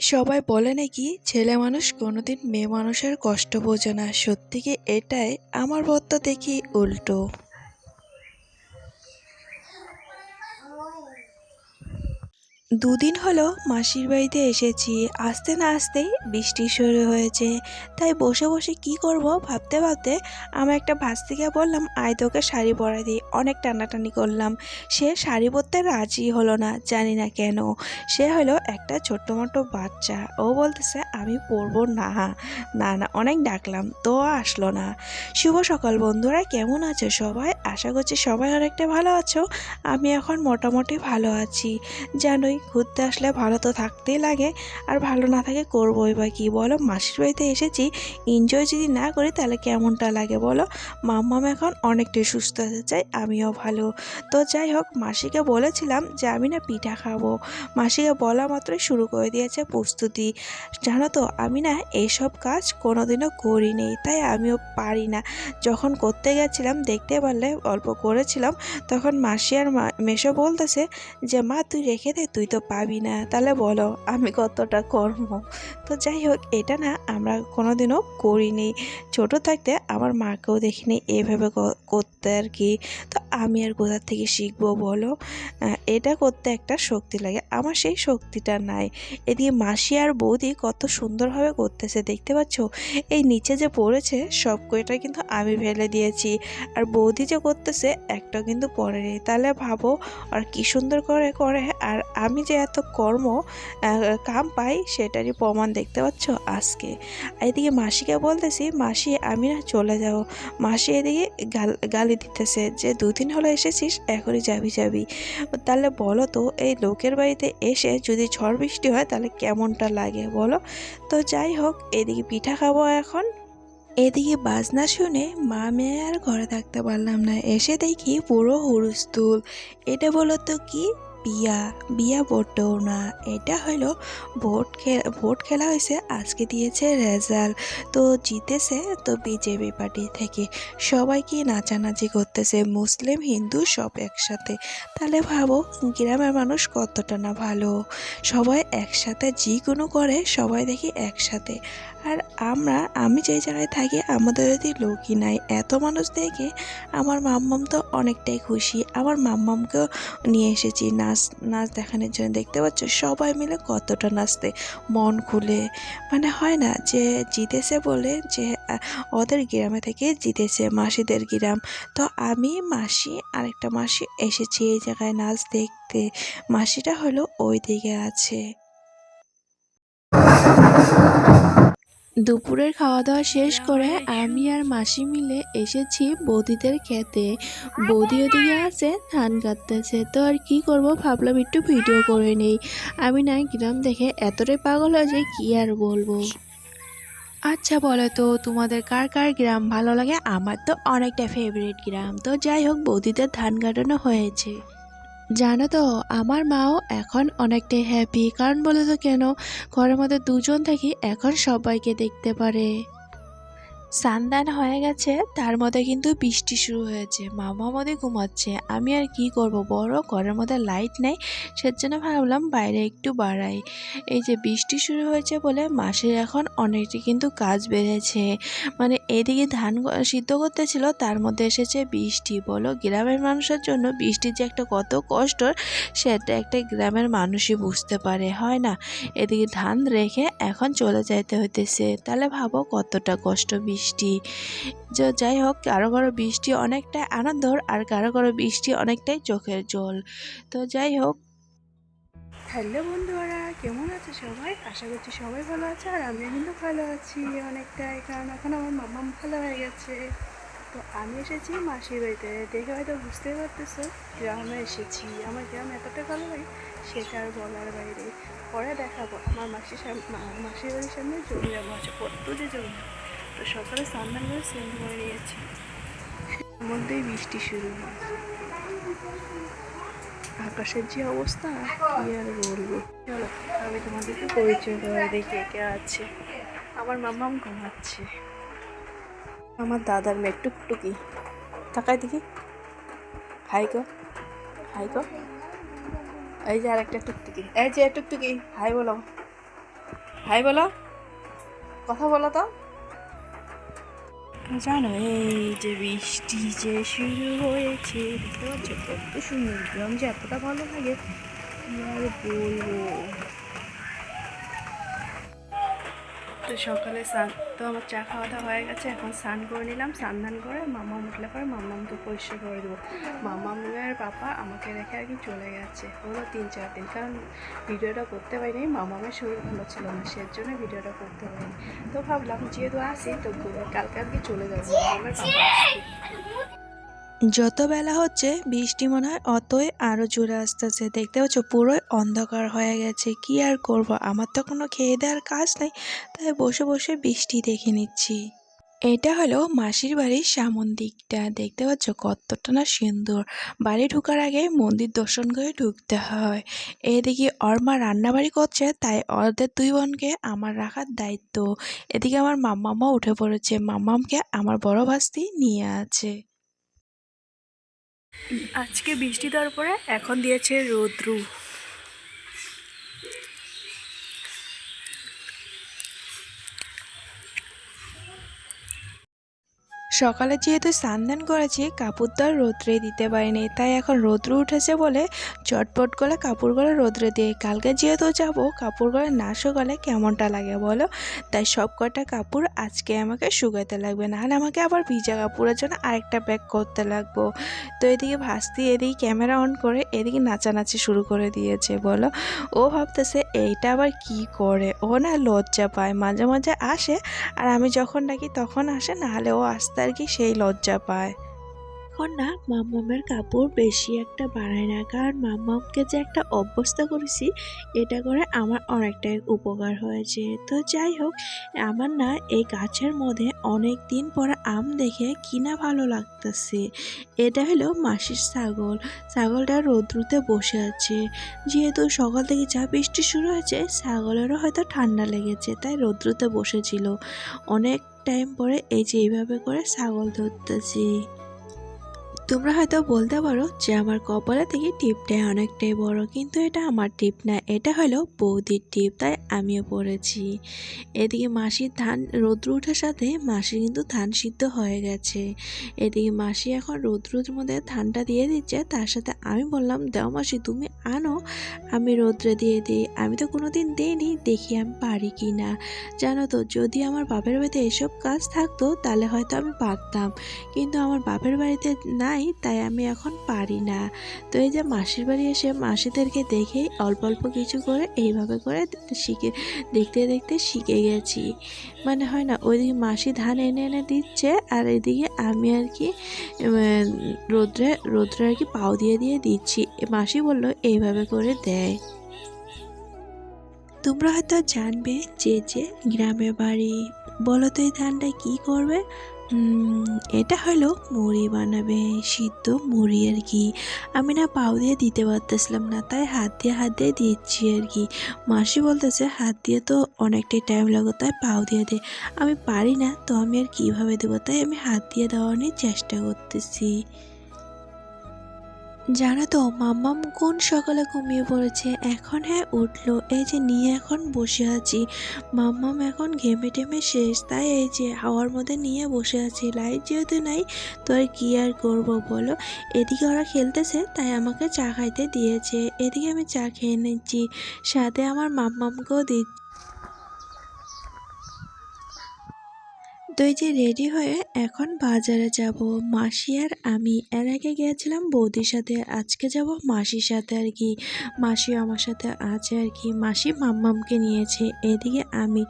সবাই বলে নাকি ছেলে মানুষ কোনোদিন মেয়ে মানুষের কষ্ট বোঝে না। সত্যি কি এটাই? আমার বর তো দেখি উল্টো। দুদিন হলো মাসির বাড়িতে এসেছি। আসতে না আসতেই বৃষ্টি শুরু হয়েছে। তাই বসে বসে কি করব ভাবতে ভাবতে আমার একটা ভাস্তিকে বললাম, আয় তোকে শাড়ি পরাই দিই। অনেক টানাটানি করলাম। সে শাড়ি পরতে রাজি হলো না, জানি না কেন। সে হলো একটা ছোট্ট মোটো বাচ্চা। ও বলতেছে, আমি পরবো না। না না, অনেক ডাকলাম, তো আসলো না। শুভ সকাল বন্ধুরা, কেমন আছো সবাই? আশা করছি সবাই অনেকটা ভালো আছো। আমি এখন মোটামুটি ভালো আছি। জানোই ঘুরতে আসলে ভালো তো থাকতেই লাগে, আর ভালো না থাকে করবোই বা কী বলো? মাসির বাড়িতে এসেছি এনজয় যদি না করি তাহলে কেমনটা লাগে বলো? মাম্মাম এখন অনেকটাই সুস্থ হতে চাই আমিও ভালো। তো যাই হোক, মাসিকে বলেছিলাম যে আমি না পিঠা খাব। মাসিকে বলা মাত্রই শুরু করে দিয়েছে প্রস্তুতি। জানো তো, আমি না এইসব কাজ কোনোদিনও করিনি, তাই আমিও পারি না। যখন করতে গেছিলাম, দেখতে পারলে অল্প করেছিলাম, তখন মাসি আর মেশো বলতেছে যে, মা, তুই রেখে দে, তুই তো পাবি না। তাহলে বলো, আমি কতটা কর্ম? তো যাই হোক, এটা না আমরা কোনোদিনও করিনি। ছোট থাকতে আমার মাকেও দেখিনি এভাবে করতে আর কি। তো আমি আর কোথার থেকে শিখব বলো? এটা করতে একটা শক্তি লাগে। আমার সেই শক্তিটা নাই। এদিকে মাসি আর বৌদি কত সুন্দরভাবে করতেছে, দেখতে পাচ্ছ? এই নিচে যে পড়েছে সব কয়টা কিন্তু আমি ফেলে দিয়েছি। আর বৌদি যে করতেছে, একটাও কিন্তু পড়েনি। তাহলে ভাবো, আর কি সুন্দর করে করে, আর আমি যে এত কর্ম কাম পাই, সেটারই প্রমাণ দেখতে পাচ্ছ আজকে। এদিকে মাসিকে বলতেছি, মাসি, আমি না চলে যাব। মাসি এদিকে গাল, গালি দিতেছে যে দুদিন হলো এসেছিস, এখনই যাবি যাবি। তাহলে বলো তো, এই লোকের বাড়িতে এসে যদি ঝড় বৃষ্টি হয়, তাহলে কেমনটা লাগে বলো? তো যাই হোক, এদিকে পিঠা খাব এখন। এদিকে বাজনা শুনে মা মেয়ে আর ঘরে থাকতে পারলাম না। এসে দেখি পুরো হুরুস্তুল এটা বলো তো কি? বিয়া বিয়া বটেও না। এটা হলো ভোট খে, ভোট খেলা হয়েছে আজকে দিয়েছে রেজাল্ট। তো জিতেছে তো বিজেপি পার্টি থেকে। সবাই কি নাচানাচি করতেছে? মুসলিম, হিন্দু সব একসাথে। তাহলে ভাবো, গ্রামের মানুষ কতটা না ভালো? সবাই একসাথে, যে কোনো করে সবাই দেখি একসাথে। আর আমরা, আমি যেই জায়গায় থাকি, আমাদের যদি লোকই নাই। এত মানুষ দেখে আমার মাম্মাম তো অনেকটাই খুশি। আমার মাম্মামকেও নিয়ে এসেছি নাচ নাচ দেখানোর জন্য। দেখতে পাচ্ছ সবাই মিলে কতটা নাচতে মন খুলে। মানে হয় না যে জিতেছে বলে যে ওদের গ্রামে থেকে জিতেছে মাসিদের গ্রাম। তো আমি, মাসি, আরেকটা মাসি এসেছি এই জায়গায় নাচ দেখতে। মাসিটা হলো ওই দিকে আছে। দুপুরের খাওয়া দাওয়া শেষ করে আমি আর মাসি মিলে এসেছি বৌদিদের খেতে। বৌদি ওদিকে আছে, ধান কাটতেছে। তো আর কি করব ভাবলাম একটু ভিডিও করে নেই। আমি না গ্রাম দেখে এতটাই পাগল হয়ে যে কী আর বলব। আচ্ছা বলো তো, তোমাদের কার কার গ্রাম ভালো লাগে? আমার তো অনেকটা ফেভারিট গ্রাম। তো যাই হোক, বৌদিদের ধান কাটানো হয়েছে। জানো তো, আমার মাও এখন অনেকটাই হ্যাপি কারণ বলে তো কেন? ঘরের মধ্যে দুজন থাকি, এখন সবাইকে দেখতে পারে। সানদান হয়ে গেছে, তার মধ্যে কিন্তু বৃষ্টি শুরু হয়েছে। মামা মধ্যে ঘুমাচ্ছে, আমি আর কি করব বড় ঘরের মধ্যে লাইট নেই, সেজন্য ভাবলাম বাইরে একটু বাড়াই। এই যে বৃষ্টি শুরু হয়েছে বলে মাসের এখন অনেকটি কিন্তু কাজ বেড়েছে। মানে এদিকে ধান সিদ্ধ করতেছিল, তার মধ্যে এসেছে বৃষ্টি। বলো, গ্রামের মানুষের জন্য বৃষ্টির যে একটা কত কষ্ট, সেটা একটা গ্রামের মানুষই বুঝতে পারে, হয় না? এদিকে ধান রেখে এখন চলে যাইতে হইতেছে। তাহলে ভাবো কতটা কষ্ট বৃষ্টি যে যাই হোক, কারও কারও বৃষ্টি অনেকটাই আনন্দর আর কারও কারও বৃষ্টি অনেকটাই চোখের জল। তো যাই হোক। হ্যালো বন্ধুরা, কেমন আছে সবাই? আশা করছি সবাই ভালো আছে আর আমিও কিন্তু ভালো আছি। অনেকটাই, কারণ এখন আমার মাম্মা ভালো হয়ে গেছে। তো আমি এসেছি মাসির বাড়িতে। দেখে হয়তো বুঝতেই পারতেছো গ্রামে এসেছি। আমার গ্রাম এতটা ভালো লাগে সেটা আর বলার বাইরে। পরে দেখাবো। আমার মাসির মাসির বাড়ির সামনে জমি জমা আছে। কত যে জমি। সকালে স্নান করে সেন্ড করে নিয়েছি মধ্যেই বৃষ্টি শুরু হয়। আকাশের যে অবস্থা, কি আর বলব? চলো, আমি তোমাদেরকে পরিচয় করে দেখি কে আছে। আমার মামাম ঘুমাচ্ছে। আমার দাদার মেয়ে টুকটুকি। তাকায় দেখি। হাই গো হাই গো। এই যে আরেকটা টুকটুকি। এই যে টুকটুকি, হাই বলো। হাই বলো, কথা বলো তো। জানো এই যে বৃষ্টি যে শুরু হয়েছে। দেখতে পাচ্ছ কত সুন্দর গ্রাম যে এতটা ভালো লাগে। আর বলব? তো সকালে স্নান তো আমার চা খাওয়া দাওয়া হয়ে গেছে, এখন স্নান করে নিলাম। স্নান দান করে মামা উঠলে পরে মামামকে পরিষ্কার করে দেবো। মামামের পাপা আমাকে রেখে আর কি চলে গেছে। হলো তিন, চার দিন। কারণ ভিডিওটা করতে পারিনি, মামামের শরীর ভালো ছিল না সের জন্য ভিডিওটা করতে পারিনি। তো ভাবলাম, যেহেতু আসি তো কালকে আর কি চলে যাব। মামামের পাপা যত বেলা হচ্ছে, বৃষ্টি মনে হয় অতই আরও জোরে আসতেছে। দেখতে পাচ্ছ, পুরোই অন্ধকার হয়ে গেছে। কি আর করব? আমার তো কোনো খেয়ে দেওয়ার কাজ নেই, তাই বসে বসে বৃষ্টি দেখে নিচ্ছি। এটা হলো মাসির বাড়ির সামন দিকটা। দেখতে পাচ্ছ, কতটা না সুন্দর। বাড়ি ঢোকার আগে মন্দির দর্শন করে ঢুকতে হয়। এদিকে ওর মা রান্নাবাড়ি করছে, তাই ওদের দুই বোনকে আমার রাখার দায়িত্ব। এদিকে আমার মাম্মামা উঠে পড়েছে। মাম্মামকে আমার বড় ভাস্তি নিয়ে আছে। আজকে বৃষ্টি দেওয়ার পরে এখন দিয়েছে রৌদ্রু। সকালে যেহেতু স্নান করেছি, কাপড় তো আর রোদ্রে দিতে পারিনি। তাই এখন রৌদ্র উঠেছে বলে চটপট করে কাপড়গুলো রোদ্রে দিয়ে কালকে যেহেতু যাব, কাপড়গুলো না শুকালে কেমনটা লাগে বলো? তাই সব কটা কাপড় আজকে আমাকে শুকাতে লাগবে, নাহলে আমাকে আবার ভিজা কাপড়ের জন্য আরেকটা ব্যাগ করতে লাগবো। তো এদিকে ভাস্তি এদিকে ক্যামেরা অন করে এদিকে নাচানাচি শুরু করে দিয়েছে বলো? ও ভাবতেছে, এইটা আবার কি করে? ও না লজ্জা পায়, মাঝে মাঝে আসে, আর আমি যখন ডাকি তখন আসে, নাহলে ও আসতে আর কি সেই লজ্জা পায়? এখন না মাম্মামের কাপড় বেশি একটা বাড়ায় না, কারণ মাম্মামকে যে একটা অভ্যস্ত করেছি, এটা করে আমার অনেকটাই উপকার হয়েছে। তো যাই হোক, আমার না এই গাছের মধ্যে অনেক দিন পরে আম দেখে কিনা ভালো লাগতেছে। এটা হলো মাসির ছাগল। ছাগলটা রৌদ্রুতে বসে আছে। যেহেতু সকাল থেকে যা বৃষ্টি শুরু হয়েছে, ছাগলেরও হয়তো ঠান্ডা লেগেছে, তাই রৌদ্রুতে বসেছিল। অনেক টাইম পরে এই যে এইভাবে করে ছাগল ধরতেছি। তোমরা হয়তো বলতে পারো যে আমার কপালে থেকে টিপটাই অনেকটাই বড়, কিন্তু এটা আমার টিপ না, এটা হলো বৌদির টিপ, তাই আমিও পড়েছি। এদিকে মাসির ধান রৌদ্র ওঠার সাথে মাসি কিন্তু ধান সিদ্ধ হয়ে গেছে। এদিকে মাসি এখন রৌদ্রুর মধ্যে ধানটা দিয়ে দিচ্ছে, তার সাথে আমি বললাম, দেও মাসি, তুমি আনো, আমি রৌদ্রে দিয়ে দিই। আমি তো কোনো দিন দিইনি, দেখি আমি পারি কি না জানো তো, যদি আমার বাপের বাড়িতে এসব কাজ থাকতো, তাহলে হয়তো আমি পারতাম। কিন্তু আমার বাপের বাড়িতে নাই তাই আমি এখন পারি না। তো এই যে মাসির বাড়ি এসে মাসিদেরকে দেখেই অল্প অল্প কিছু করে এইভাবে করে শিখে, দেখতে দেখতে শিখে গেছি। মানে হয় না, ওইদিকে মাসি ধান এনে এনে দিচ্ছে আর এদিকে আমি আর কি রোদ্রে রোদ্রে আর কি পাও দিয়ে দিয়ে দিচ্ছি। মাসি বলল, এইভাবে করে দেয়। তোমরা হয়তো জানবে যে যে গ্রামে বাড়ি, বলো তো এই ধানটা কী করবে? এটা হলো মুড়ি বানাবে, সিদ্ধ মুড়ি আর কি। আমি না পাও দিয়ে দিতে পারতেছিলাম না, তাই হাত দিয়ে হাত দিয়ে দিচ্ছি আর কি। মাসি বলতেছে, হাত দিয়ে তো অনেকটাই টাইম লাগে, তাই পাও দিয়ে দে। আমি পারি না, তো আমি আর কীভাবে দেবো? তাই আমি হাত দিয়ে দেওয়ানোর চেষ্টা করতেছি। জানো তো, মাম্মাম কোন সকালে ঘুমিয়ে পড়েছে? এখন হ্যাঁ উঠল। এই যে নিয়ে এখন বসে আছি। মাম্মাম এখন ঘেমে টেমে শেষ। তাই এই যে হাওয়ার মধ্যে নিয়ে বসে আছি। লাইট যেহেতু নাই, তো আর কি আর করব বলো? এদিকে ওরা খেলতেছে, তাই আমাকে চা খাইতে দিয়েছে। এদিকে আমি চা খেয়ে নিচ্ছি। সাথে আমার মাম্মামকেও দিচ্ছি। এই যে রেডি হয়ে এখন বাজারে যাব। মাসি আর আমি এর আগে গিয়েছিলাম বৌদির সাথে, আজকে যাব মাসির সাথে আর কি। মাসি আমার সাথে আছে আর কি। মাসি মাম্মামকে নিয়েছে, এদিকে আমি।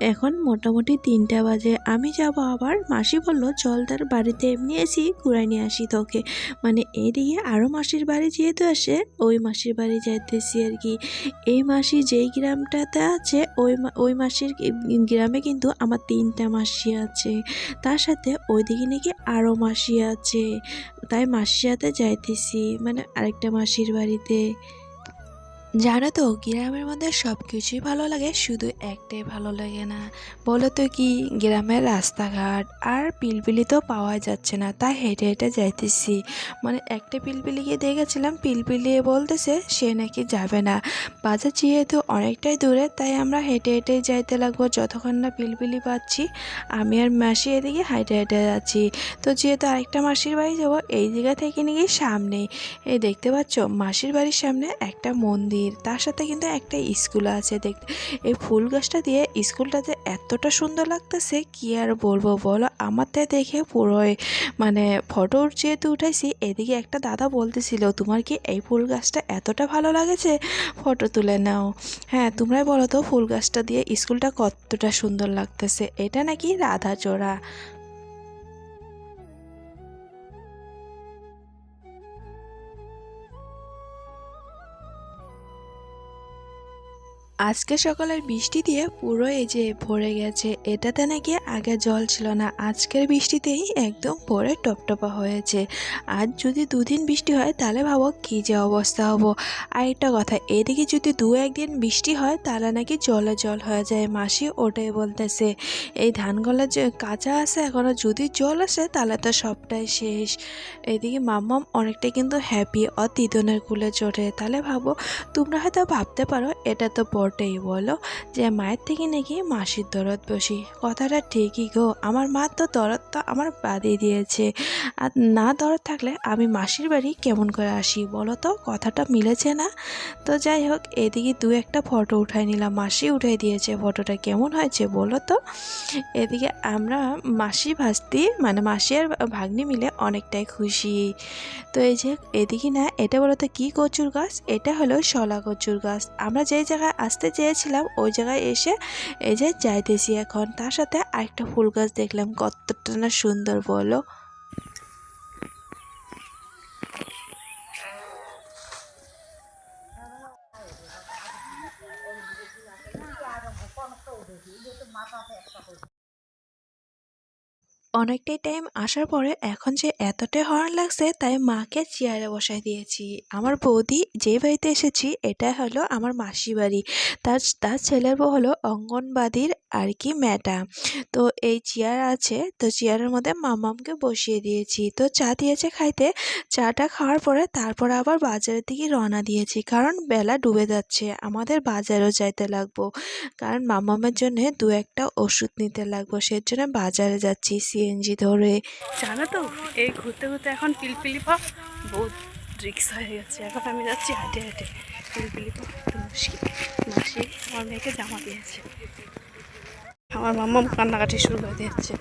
এখন মোটামুটি তিনটা বাজে। আমি যাব আবার। মাসি বলল, চল তার বাড়িতে এমনি এসি ঘুরাই নিয়ে আসি তোকে। মানে এদিকে আরও মাসির বাড়ি যেহেতু আসে, ওই মাসির বাড়ি যাইতেছি আর কি। এই মাসি যেই গ্রামটাতে আছে, ওই ওই মাসির গ্রামে কিন্তু আমার তিনটা মাসি আছে। তার সাথে ওইদিকে নাকি আরও মাসি আছে। তাই মাসির সাথে যাইতেছি মানে আরেকটা মাসির বাড়িতে। জানো তো, গ্রামের মধ্যে সব কিছুই ভালো লাগে, শুধু একটাই ভালো লাগে না। বলো তো কি, গ্রামের রাস্তাঘাট আর পিলপিলি তো পাওয়া যাচ্ছে না, তাই হেঁটে হেঁটে যাইতেছি। মানে একটা পিলপিলি গিয়ে দেখেছিলাম, পিলপিলি বলতেছে সে নাকি যাবে না। বাজার যেহেতু অনেকটাই দূরে, তাই আমরা হেঁটে হেঁটে যাইতে লাগবো, যতক্ষণ না পিলপিলি পাচ্ছি। আমি আর মাসি এদিকে হেঁটে হেঁটে যাচ্ছি। তো যেহেতু আরেকটা মাসির বাড়ি যাব, এই জায়গা থেকে নাকি সামনেই। এই দেখতে পাচ্ছ, মাসির বাড়ির সামনে একটা মন্দির। তার সাথে কিন্তু একটা স্কুল আছে দেখতে এই ফুল গাছটা দিয়ে স্কুলটাতে এতটা সুন্দর লাগতেছে, কি আর বলব বলো? আমার তো দেখে পুরোই মানে ফটো যেহেতু উঠাইছি, এদিকে একটা দাদা বলতেছিল, তোমার কি এই ফুল গাছটা এতটা ভালো লাগেছে? ফটো তুলে নাও। হ্যাঁ তোমরাই বলো তো ফুল গাছটা দিয়ে স্কুলটা কতটা সুন্দর লাগতেছে। এটা নাকি রাধাচূড়া। আজকে সকালের বৃষ্টি দিয়ে পুরো এই যে ভরে গেছে, এটাতে নাকি আগে জল ছিল না, আজকের বৃষ্টিতেই একদম ভরে টপটপা হয়েছে। আজ যদি দুদিন বৃষ্টি হয়, তাহলে ভাবো কী যে অবস্থা হব। আর একটা কথা, এদিকে যদি দু একদিন বৃষ্টি হয়, তাহলে নাকি জলে জল হয়ে যায়, মাসি ওটাই বলতেছে। এই ধানগুলো যে কাঁচা আছে এখনও যদি জল আসে, তাহলে তো সবটাই শেষ। এদিকে মাম্মাম অনেকটা কিন্তু হ্যাপি অ তিতনের কুলে চড়ে। তাহলে ভাবো, তোমরা হয়তো ভাবতে পারো, এটা তো বটেই বলো যে মায়ের থেকে নাকি মাসির দরদ বসি কথাটা ঠিকই গো, আমার মা তো দরদ তো আমার বাদই দিয়েছে। আর না দরদ থাকলে আমি মাসির বাড়ি কেমন করে আসি বলো তো? কথাটা মিলেছে না? তো যাই হোক, এদিকে দু একটা ফটো উঠাই নিলাম। মাসি উঠাই দিয়েছে ফটোটা কেমন হয়েছে বলো তো? এদিকে আমরা মাসি ভাস্তি মানে মাসি আর ভাগ্নি মিলে অনেকটাই খুশি। তো এই যে এদিকে না, এটা বলতো কি কচুর গাছ? এটা হলো শলা কচুর গাছ। আমরা যেই জায়গায় আসতে চেয়েছিলাম, ওই জায়গায় এসে এই যে যাইতেছি এখন। তার সাথে আরেকটা ফুল গাছ দেখলাম, কতটা না সুন্দর বলো। অনেকটাই টাইম আসার পরে এখন যে এতটাই হর্ন লাগছে তাই মাকে চেয়ারে বসাই দিয়েছি। আমার বৌদি যে বাড়িতে এসেছি এটা হলো আমার মাসি বাড়ি তার তার ছেলের বউ হলো অঙ্গনবাদীর আর কি ম্যাডাম তো এই চেয়ার আছে, তো চেয়ারের মধ্যে মামামকে বসিয়ে দিয়েছি। তো চা দিয়েছে খাইতে, চাটা খাওয়ার পরে তারপর আবার বাজারের দিকে রওনা দিয়েছি। কারণ বেলা ডুবে যাচ্ছে, আমাদের বাজারও যাইতে লাগবো। কারণ মামামের জন্য দু একটা ওষুধ নিতে লাগবো সেই জন্য বাজারে যাচ্ছি। সিএনজি ধরে। জানো তো এই ঘুরতে ঘুরতে এখন পিলপিলি পাওয়া বহুত রিক্স হয়ে গেছে। এখন আমি যাচ্ছি হাঁটে হাঁটে। পিলপিলি পাওয়া একটু মুশকিল। মাসি আমার মেয়েকে জামা দিয়েছে। আমার মাম্মা কান্নাকাটি শুরু করে দিয়েছে।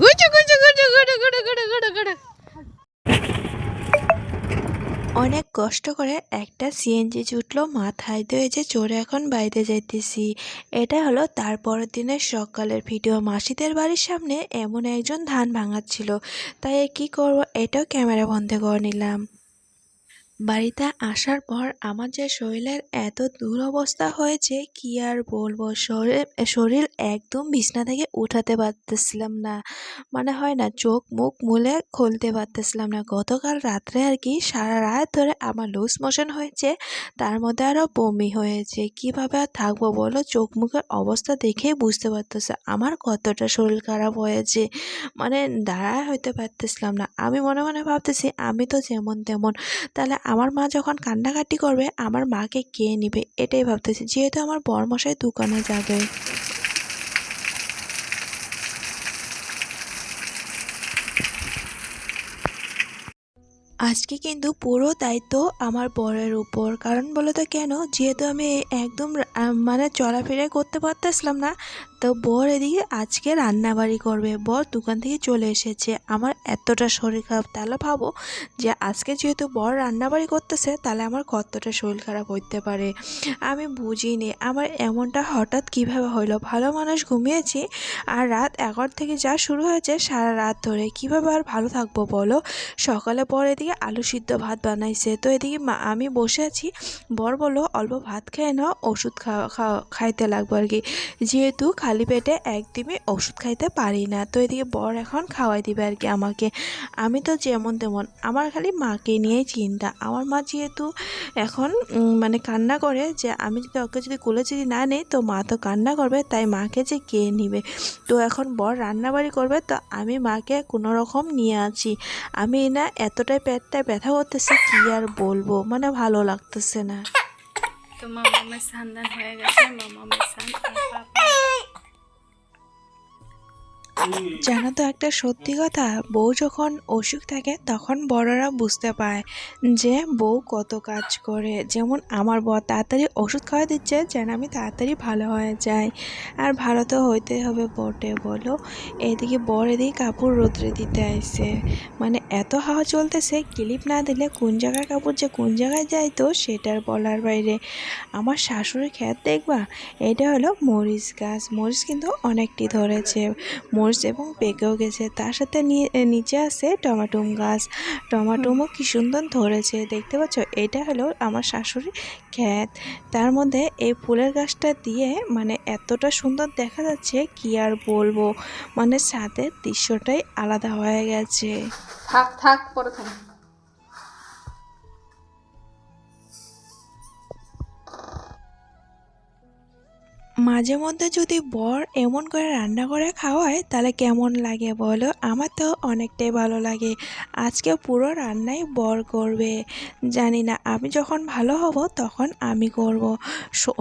গুচু গুচু গুচু গুটু গুটু গুটু গুটু গুটু অনেক কষ্ট করে একটা সিএনজি জুটলো মাথায় দিয়ে যে চড়ে এখন বাইরে যাইতেছি। এটা হলো তারপরের দিনের সকালের ভিডিও। মাসিদের বাড়ির সামনে এমন একজন ধান ভাঙাচ্ছিল। তাই কি করব? এটাও ক্যামেরা বন্ধ করে নিলাম। বাড়িতে আসার পর আমার যে শরীরের এত দুরবস্থা হয়েছে, কি আর বলব? শরীর শরীর একদম বিছনা থেকে উঠাতে পারতেছিলাম না। মানে হয় না, চোখ মুখ মুলে খুলতে পারতেছিলাম না। গতকাল রাত্রে আর কি সারা রাত ধরে আমার লুজ মোশন হয়েছে, তার মধ্যে আরও বমি হয়েছে। কীভাবে আর থাকব বলো? চোখ মুখের অবস্থা দেখেই বুঝতে পারতেছে, আমার কতটা শরীর খারাপ হয়েছে। মানে দাঁড়ায় হইতে পারতেছিলাম না। আমি মনে মনে ভাবতেছি, আমি তো যেমন তেমন। তাহলে আমার মা যখন কান্নাকাটি করবে, আমার মাকে কে নিবে? এটাই ভাবতেছি। যেহেতু আমার বরমশাই দোকানে যাবে। আজকে কিন্তু পুরো দায়িত্ব আমার বরের উপর। কারণ বলো তো কেন? যেহেতু আমি একদম মানে চলাফেরা করতে পারতেছিলাম না তো বর এদিকে আজকে রান্নাবাড়ি করবে। বর দোকান থেকে চলে এসেছে। আমার এতটা শরীর খারাপ, তাহলে ভাবো যে আজকে যেহেতু বর রান্নাবাড়ি করতেছে, তাহলে আমার কতটা শরীর খারাপ হইতে পারে? আমি বুঝিনি। আমার এমনটা হঠাৎ কীভাবে হলো ভালো মানুষ ঘুমিয়েছি আর রাত এগারো থেকে যা শুরু হয়েছে সারা রাত ধরে। কীভাবে আর ভালো থাকব বলো? সকালে পর এদিকে আলু সিদ্ধ ভাত বানাইছে। তো এদিকে আমি বসে আছি। বর বলল, অল্প ভাত খেয়ে নাও, ওষুধ খাওয়া খাওয়া, খাইতে লাগবে আর কি যেহেতু খালি পেটে একদমই ওষুধ খাইতে পারি না। তো এদিকে বর এখন খাওয়াই দিবে আর কি আমাকে। আমি তো যেমন তেমন, আমার খালি মাকে নিয়েই চিন্তা। আমার মা যেহেতু এখন মানে কান্না করে যে আমি যদি ওকে যদি কোলে যদি না নেই, তো মা তো কান্না করবে, তাই মাকে যে কে নিবে? তো এখন বর রান্নাবাড়ি করবে, তো আমি মাকে কোনো রকম নিয়ে আছি। আমি না এতটাই পেটটা ব্যথা করতেছে, কি আর বলব? মানে ভালো লাগতেছে না। তো মামা সান্দান হয়ে গেছে মামামের সান জানো তো একটা সত্যি কথা, বউ যখন অসুখ থাকে তখন বড়রা বুঝতে পায় যে বউ কত কাজ করে। যেমন আমার বর তাড়াতাড়ি ওষুধ খাওয়া দিচ্ছে যেন আমি তাড়াতাড়ি ভালো হয়ে যাই। আর ভালো তো হইতেই হবে বটে, বলো? এদিকে বর এদিকে কাপড় রোদ্রে দিতে আসছে মানে এত হাওয়া চলতেছে, ক্লিপ না দিলে কোন জায়গায় কাপড় যে কোন জায়গায় যায় তো সেটার বলার বাইরে। আমার শাশুড়ি খ্যাত দেখবা, এটা হলো মরিচ গাছ। মরিচ কিন্তু অনেকটি ধরেছে। মরিচ এবং পেকেও গেছে। তার সাথে নিচে আছে টমাটোম গাছ। টমাটোমও কি সুন্দর ধরেছে। দেখতে পাচ্ছ? এটা হলো আমার শাশুড়ির ক্ষেত। তার মধ্যে এই ফুলের গাছটা দিয়ে মানে এতটা সুন্দর দেখা যাচ্ছে কি আর বলব? মানে ছাদের দৃশ্যটাই আলাদা হয়ে গেছে। থাক থাক, পরে থাক মাঝে মধ্যে যদি বর এমন করে রান্না করে খাওয়ায়, তাহলে কেমন লাগে বলো? আমার তো অনেকটাই ভালো লাগে। আজকে পুরো রান্নাই বর করবে। জানি না, আমি যখন ভালো হব তখন আমি করব।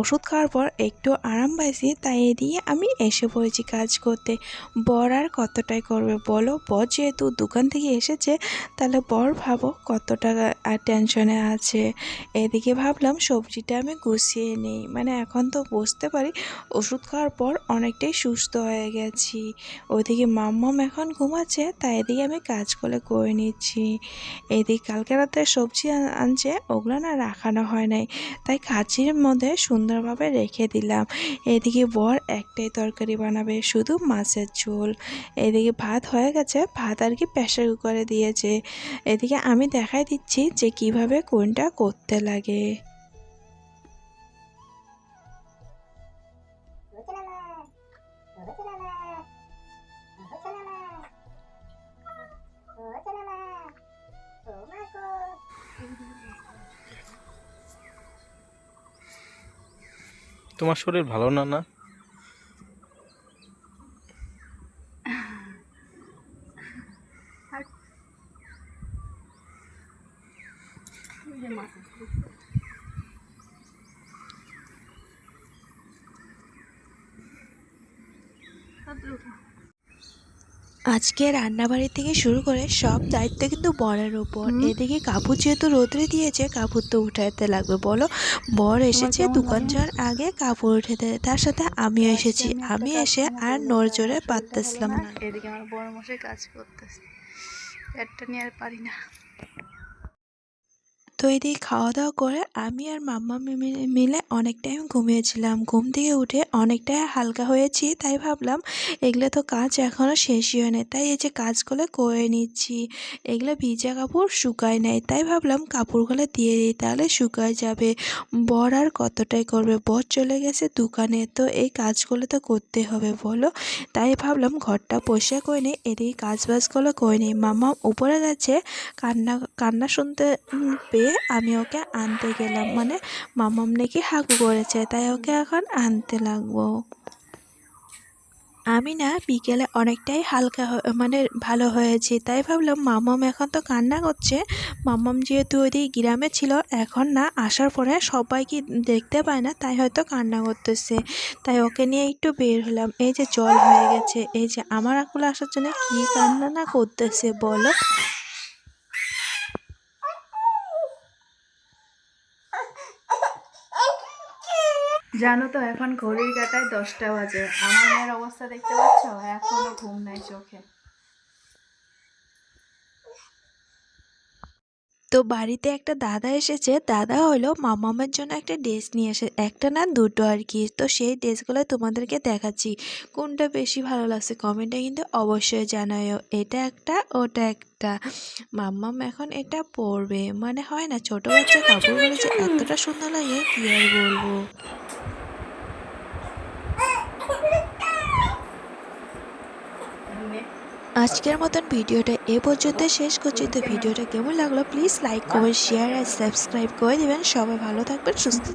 ওষুধ খাওয়ার পর একটু আরাম পাইছি, তাই এদিকে আমি এসে পড়েছি কাজ করতে। বর আর কতটাই করবে বলো? বর যেহেতু দোকান থেকে এসেছে, তাহলে বর ভাবো কতটা টেনশনে আছে। এদিকে ভাবলাম সবজিটা আমি গুছিয়ে নেই। মানে এখন তো বুঝতে পারি ওষুধ খাওয়ার পর অনেকটাই সুস্থ হয়ে গেছি। ওইদিকে মাম্মাম এখন ঘুমাচ্ছে, তাই এদিকে আমি কাজ করে করে নিচ্ছি। এদিকে কালকে রাতে সবজি আনছে, ওগুলো না রাখানো হয় নাই, তাই কাচির মধ্যে সুন্দরভাবে রেখে দিলাম। এদিকে বর একটাই তরকারি বানাবে, শুধু মাছের ঝোল। এদিকে ভাত হয়ে গেছে, ভাত আর কি প্রেশার কুকারে দিয়েছে। এদিকে আমি দেখাই দিচ্ছি যে কীভাবে কোনটা করতে লাগে। তোমার শরীর ভালো না না? আজকে রান্নাবাড়ি থেকে শুরু করে সব দায়িত্ব কিন্তু বরের ওপর। এদিকে কাপড় যেহেতু রোদ্রে দিয়েছে কাপড় তো উঠাতে লাগবে বলো? বর এসেছে দোকান? যাওয়ার আগে কাপড় উঠে দেয় তার সাথে আমিও এসেছি। আমি এসে আর নজরে পারতেছিলাম না। এদিকে আমার বড় মশাই কাজ করতেছে। একটা নিয়ে আর পারি না। তো এদিকে খাওয়া দাওয়া করে আমি আর মাম্মা মিমি- মিলে অনেক টাইম ঘুমিয়েছিলাম। ঘুম থেকে উঠে অনেকটাই হালকা হয়েছি তাই ভাবলাম এগুলো তো কাজ এখনও শেষই হয় তাই এই যে কাজগুলো করে নিচ্ছি এগুলো ভিজা কাপড় শুকায় নাই। তাই ভাবলাম কাপড়গুলো দিয়ে দিই তাহলে শুকায় যাবে। বর আর কতটাই করবে? বর চলে গেছে দোকানে তো এই কাজগুলো তো করতে হবে বলো? তাই ভাবলাম ঘরটা পরিষ্কার করে নিই এদিকে কাজ বাজগুলো করে নিই। মাম্মা উপরে গেছে কান্না কান্না শুনতে উম, পেয়ে আমি ওকে আনতে গেলাম। মানে মামাম নাকি হাগু করেছে, তাই ওকে এখন আনতে লাগবো। আমি না বিকেলে অনেকটাই হালকা মানে ভালো হয়েছি, তাই ভাবলাম মামাম এখন তো কান্না করছে। মামাম যেহেতু ওইদিকে গ্রামে ছিল, এখন না আসার পরে সবাই কি দেখতে পায় না, তাই হয়তো কান্না করতেছে। তাই ওকে নিয়ে একটু বের হলাম। এই যে জল হয়ে গেছে, এই যে আমার আকুল আসার জন্য কি কান্না না করতেছে বলো? জানো তো, এখন ঘড়ির কাটায় দশটা বাজে। আমার মেয়ের অবস্থা দেখতে পাচ্ছ? এখনও ঘুম নাই চোখে। তো বাড়িতে একটা দাদা এসেছে। দাদা হলো মামামের জন্য একটা ড্রেস নিয়ে এসে, একটা না দুটো আর কি। তো সেই ড্রেসগুলো তোমাদেরকে দেখাচ্ছি। কোনটা বেশি ভালো লাগছে কমেন্টে কিন্তু অবশ্যই জানাও এটা একটা, ওটা একটা। মাম্মাম এখন এটা পরবে। মানে হয় না, ছোটো বাচ্চা কাপড়গুলো যে এতটা সুন্দর লাগে, কি আর বলব? আজকের মতন ভিডিওটা এ পর্যন্ত শেষ করছি। তো ভিডিওটা কেমন লাগল প্লিজ লাইক কমেন্ট শেয়ার আর সাবস্ক্রাইব করে দেবেন। সবাই ভালো থাকবেন, সুস্থ